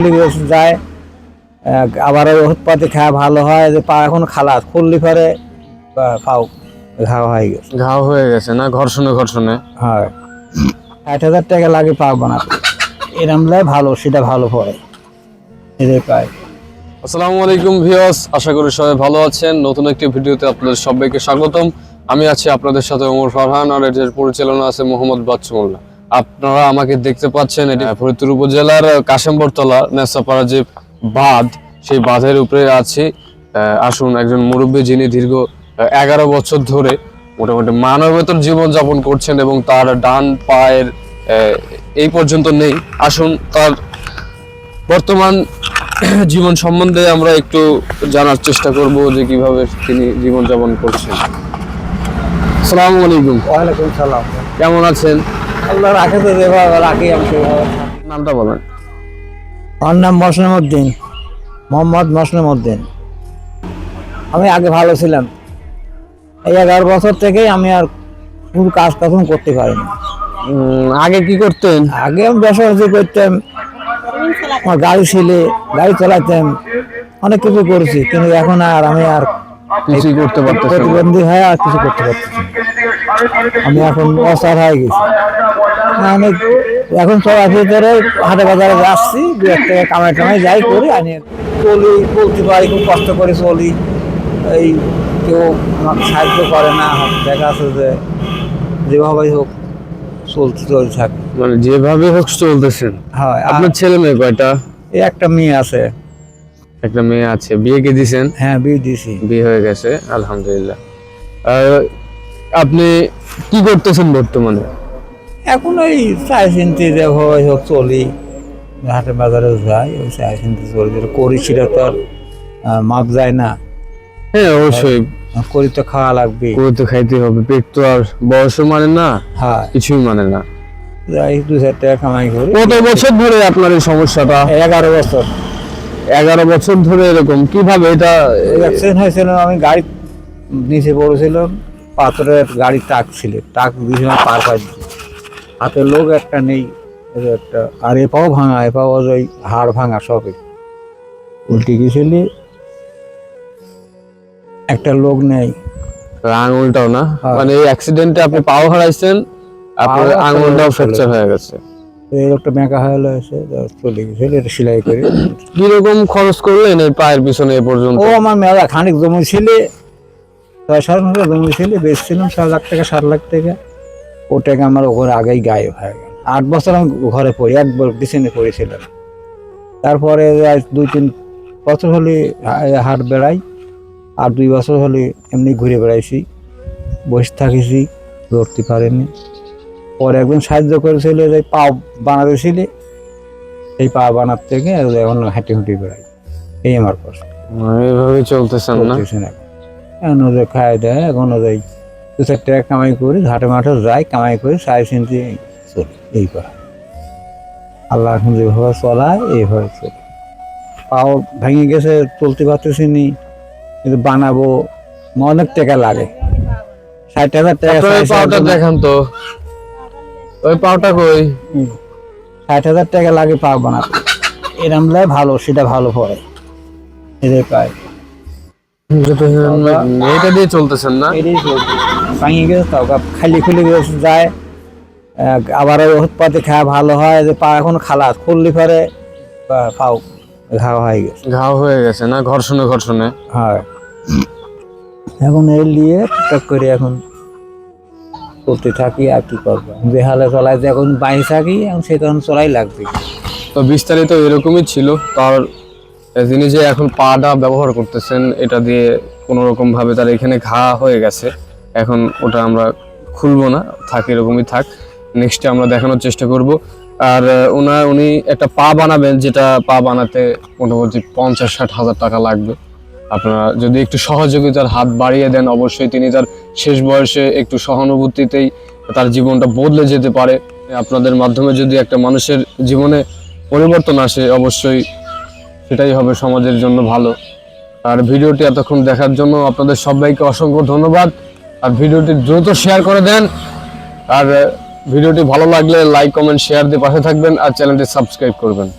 গেছে যায় আবার ওই ওষুধ পাতি খাওয়া ভালো হয় যে পা এখন খালাস খুললি পরে পা- পাও ঘাও হয়ে গেছে। ঘাও হয়ে গেছে না? ঘর্ষণে ঘর্ষণে? হয়। ষাট হাজার টাকা লাগে পা বানাতে। এরম ভালো সেটা ভালো পড়ে। এদের পায়। আসসালামু আলাইকুম ভিউয়ার্স আশা করি সবাই ভালো আছেন। নতুন একটি ভিডিওতে আপনাদের সবাইকে স্বাগতম। আমি আছি আপনাদের সাথে ওমর ফারহান আর এর পরিচালনা আছে মোহাম্মদ বাচ্চুমুল্লাহ আপনারা আমাকে দেখতে পাচ্ছেন এটি ফরিদপুর উপজেলার কাশেম্বরতলা নেসাপাড়া যে বাঁধ সেই বাঁধের উপরে আছি। আসুন একজন মুরব্বী যিনি দীর্ঘ এগারো বছর ধরে মোটামুটি মানবেতর জীবন যাপন করছেন এবং তার ডান পায়ের এই পর্যন্ত নেই। আসুন তার বর্তমান জীবন সম্বন্ধে আমরা একটু জানার চেষ্টা করব যে কীভাবে তিনি জীবনযাপন করছেন। আসসালামু আলাইকুম। ওয়ালাইকুম সালাম। কেমন আছেন? আল্লাহ রাখে তো যেভাবে রাখি আমি সেভাবে। নামটা বলেন আমার নাম মসলিম উদ্দিন মোহাম্মদ মসলিম উদ্দিন আমি আগে ভালো ছিলাম এই এগারো বছর থেকেই আমি আর কোনো কাজ কখন করতে পারিনি উম, আগে কি করতেন আগে আমি ব্যবসা করতাম আমার গাড়ি ছিল গাড়ি চালাতাম অনেক কিছু করেছি কিন্তু এখন আর আমি আর কিছুই করতে পারতেছেন না। প্রতিবন্ধী হয়ে আর কিছু করতে পারতেছি না। আমি এখন অসার হয়ে গেছি এখন সবাই ভিতরে হাটে বাজারে যাচ্ছি দু এক টাকা কামাই টামাই যাই করি আনি চলি চলতে পারি খুব কষ্ট করে চলি। এই কেউ আমাকে সাহায্য করে না দেখা আছে যে যেভাবে হোক চলতে চলতে থাকে। মানে যেভাবে হোক চলতেছেন। হয় আপনার ছেলে মেয়ে কয়টা? এই একটা মেয়ে আছে। একটা মেয়ে আছে বিয়ে কি দিছেন? হ্যাঁ বিয়ে দিছি। বিয়ে হয়ে গেছে আলহামদুলিল্লাহ। আপনি কি করতেছেন বর্তমানে? এখন ওই চাই চিনতে যেভাবে হোক চলি। হাটে বাজারে যাই ওই চাই চিনতে চলি। যেটা করি সেটা তো আর মাপ যায় না। হ্যাঁ অবশ্যই। করি তো খাওয়া লাগবে। করে তো খাইতে হবে। পেট তো আর বয়সও মানে না হ্যাঁ। কিছুই মানে না। যাই দু চার টাকা কামাই করি। কত বছর ধরে আপনার এই সমস্যাটা? এগারো বছর। এগারো বছর ধরে এরকম। কীভাবে এটা অ্যাক্সিডেন্ট হয়েছিল আমি গাড়ি নিচে পড়েছিলাম পাথরের গাড়ি টাক ছিল। টাক দিয়েছিলাম পার পাই হাতে লোক একটা নেই একটা আর এ পাও ভাঙা এ পাও ওই হাড় ভাঙা সবই। উল্টে গেছিলি একটা লোক নেই। আঙুলটাও না? হ্যাঁ। মানে এই অ্যাক্সিডেন্টে আপনি পাও হারাইছেন আপনার আঙুলটাও ফ্র্যাকচার হয়ে গেছে। এই লোকটা বেঁকা হয়ে এসে চলে গেছিল এটা সেলাই করে। কীরকম খরচ করলেন এই পায়ের পিছনে এ পর্যন্ত? ও আমার মেলা খানিক জমি ছিল ছয় সাত জমি ছিল বেচছিলাম সাত লাখ টাকা সাত লাখ টাকা। ও টাকা আমার ওখানে আগেই গায়েব হয়ে গেল। আট বছর আমি ঘরে পড়ি এক বিছানে পড়েছিলাম। তারপরে দুই তিন বছর হলে হাট বেড়াই আর দুই বছর হলে এমনি ঘুরে বেড়াইছি। বসে থাকিছি লড়তে পারেনি। পরে একজন সাহায্য করেছিল যে পা বানাতে ছিল এই পা বানার থেকে এখন হাঁটি হুঁটি বেড়াই। এই আমার কষ্ট এইভাবে চলতেছে না। এখন ওদের খাই দেয় এখন ওদের দু চার টাকা কামাই করি ঘাটে মাঠে যাই কামাই করি সাই চিনতে চলি এই করা। আল্লাহ এখন যেভাবে চলায় এইভাবে চলি। পাও ভেঙে গেছে চলতে পারতেছি নি কিন্তু বানাবো অনেক টাকা লাগে। ষাট হাজার টাকা দেখান তো। ওই পাওটা কই? ষাট হাজার টাকা লাগে পাও বানাতে। এরম ভালো সেটা ভালো পড়ে এদের পায়। এটা দিয়ে চলতেছেন না? এটাই চলছে ভাঙে গেছে তাও খালি খুলে গেছে যায়। আবার ওই ওষুধ পাতি খাওয়া ভালো হয় যে পা এখন খালাস খুললি পরে পাও ঘা হয়ে গেছে। ঘাও হয়ে গেছে না? ঘর্ষণে ঘর্ষণে? হ্যাঁ। এখন এই নিয়ে টুকটাক করে এখন করতে থাকি আর কি করব? যে হালে চলাই যে এখন বাইরে থাকি এখন সে তখন চলাই লাগবে। তো বিস্তারিত এরকমই ছিল তার তিনি যে এখন পাটা ব্যবহার করতেছেন এটা দিয়ে কোনো রকম ভাবে তার এখানে ঘা হয়ে গেছে। এখন ওটা আমরা খুলবো না, থাক এরকমই থাক। নেক্সটে আমরা দেখানোর চেষ্টা করব। আর ওনার উনি একটা পা বানাবেন যেটা পা বানাতে মোটামুটি পঞ্চাশ ষাট হাজার টাকা লাগবে। আপনারা যদি একটু সহযোগিতার হাত বাড়িয়ে দেন, অবশ্যই তিনি তার শেষ বয়সে একটু সহানুভূতিতেই তার জীবনটা বদলে যেতে পারে। আপনাদের মাধ্যমে যদি একটা মানুষের জীবনে পরিবর্তন আসে, অবশ্যই সেটাই হবে সমাজের জন্য ভালো। আর ভিডিওটি এতক্ষণ দেখার জন্য আপনাদের সবাইকে অসংখ্য ধন্যবাদ। আর ভিডিওটি দ্রুত শেয়ার করে দেন। আর, ভিডিওটি ভালো লাগলে লাইক, কমেন্ট, শেয়ার দিয়ে পাশে থাকবেন আর চ্যানেলটি সাবস্ক্রাইব করবেন।